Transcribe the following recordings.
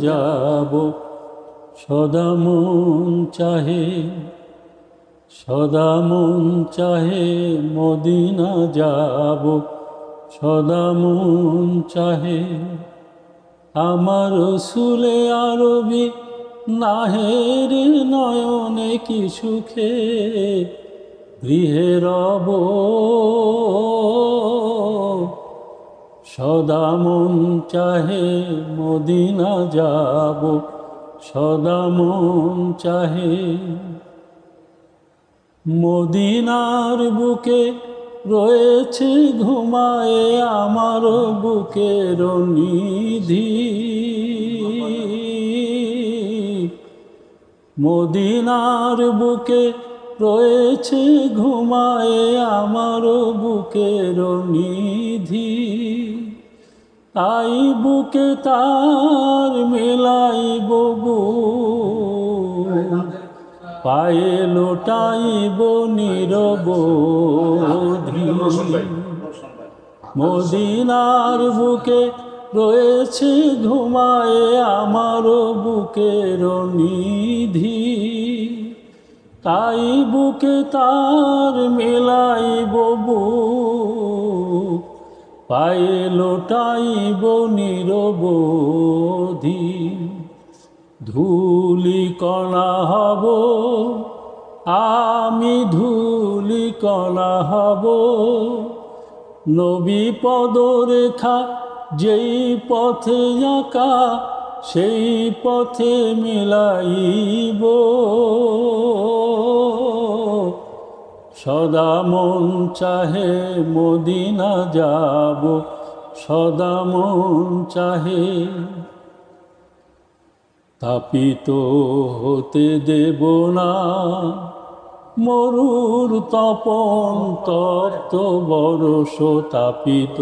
যাব। সদা মন চাহে, সদা মন চাহে মদিনা যাব। সদা মন চাহে, আমার সুলে আরবি নাহের নয়নে কি সুখে গৃহে রব সদা মন চাহে মদিনা যাব, সদা মন চাহে মদিনার বুকে রয়েছে ঘুমায়ে আমার বুকের নিধি। মদিনার বুকে রয়েছে ঘুমায়ে আমার বুকের নিধি। তাই বুকে তার মেলাই ববু পায়ে লোটাইব নিরবধি মদিনার বুকে রয়েছে ঘুমায়ে আমার বুকের নিধি। তাই বুকে তার মেলাই ববু পায়ে লোটাইব নিরবধি, ধুলি কণা হব, আমি ধুলি কণা হব। নবী পদরেখা যেই পথে আঁকা, সেই পথে মিলাইব। সদা মন চাহে মদিনা যাব, সদা মন চাহে তাপিত হতে দেব না। মরুর তপন তপ্ত বরস তাপিত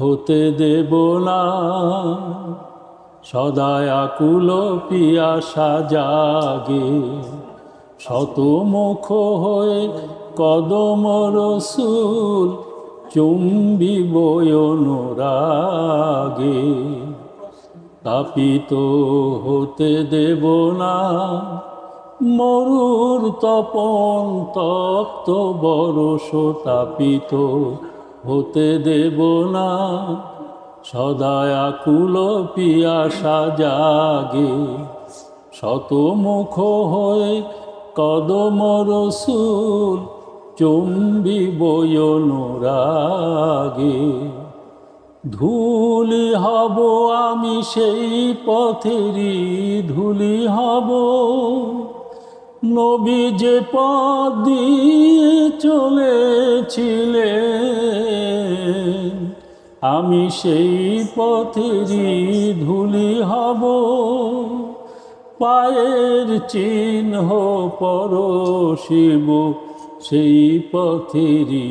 হতে দেব না। সদায় আকুল পিয়াসা জাগে শত মুখ হয়ে কদম রসুল চুম্বিব অনুরাগে। তাপিত হতে দেব না, মরুর তপন তপ্ত বরস তাপিত হতে দেব না সদায় আকুল পিয়াসা জাগে। শত মুখ হয়ে কদম রসুল চুম্বি বয়নুরাগে ধুলি হব আমি সেই পথেরই, ধুলি হব। নবী যে পথ দিয়ে চলেছিলেন, আমি সেই পথেরই ধুলি হব। পায়ের চিহ্ন পর শিব সেই পথেরই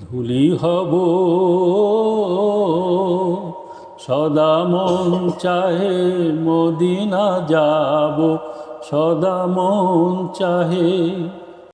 ধুলি হব। সদা মন চাহে মদিনা যাব, সদা মন চাহে